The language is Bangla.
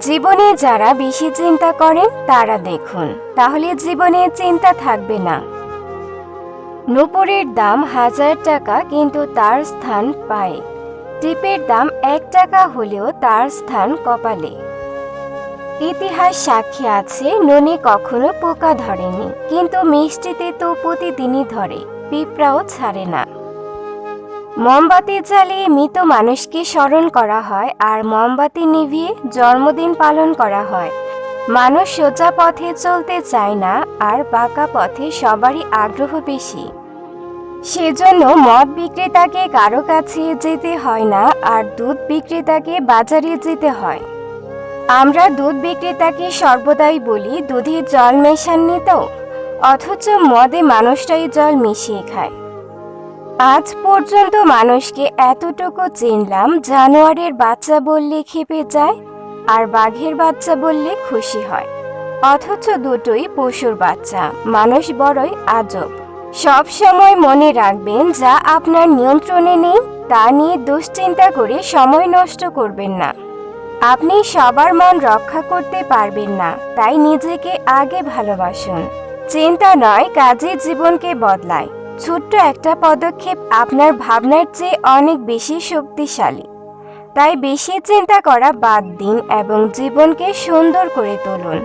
জীবনে যারা বেশি চিন্তা করেন, তারা দেখুন, তাহলে জীবনে চিন্তা থাকবে না। নূপুরের দাম হাজার টাকা, কিন্তু তার স্থান পায়। টিপের দাম এক টাকা হলেও তার স্থান কপালে। ইতিহাস সাক্ষী আছে, নুনে কখনো পোকা ধরেনি, কিন্তু মিষ্টিতে তো প্রতিদিনই ধরে, পিঁপড়াও ছাড়ে না। মোমবাতি জ্বালিয়ে মৃত মানুষকে স্মরণ করা হয় আর মোমবাতি নিভিয়ে জন্মদিন পালন করা হয়। মানুষ সোজা পথে চলতে চায় না আর বাঁকা পথে সবারই আগ্রহ বেশি। সেজন্য মদ বিক্রেতাকে কারও কাছে যেতে হয় না আর দুধ বিক্রেতাকে বাজারে যেতে হয়। আমরা দুধ বিক্রেতাকে সর্বদাই বলি, দুধে জল মেশাননি তো? অথচ মদে মানুষটাই জল মিশিয়ে খায়। আজ পর্যন্ত মানুষকে এতটুকু চিনলাম জানোয়ারের বাচ্চা বললে খেপে যায় আর বাঘের বাচ্চা বললে খুশি হয়। অথচ দুটোই পশুর বাচ্চা, মানুষ বড়ই আজব। সব সময় মনে রাখবেন, যা আপনার নিয়ন্ত্রণে নেই, তা নিয়ে দুশ্চিন্তা করে সময় নষ্ট করবেন না। আপনি সবার মন রক্ষা করতে পারবেন না, তাই নিজেকে আগে ভালোবাসুন। চিন্তা নয় কাজে জীবনকে বদলায়। ছোট্ট একটা পদক্ষেপ আপনার ভাবনার চেয়ে অনেক বেশি শক্তিশালী। তাই বেশি চিন্তা করা বাদ দিন এবং জীবনকে সুন্দর করে তুলুন।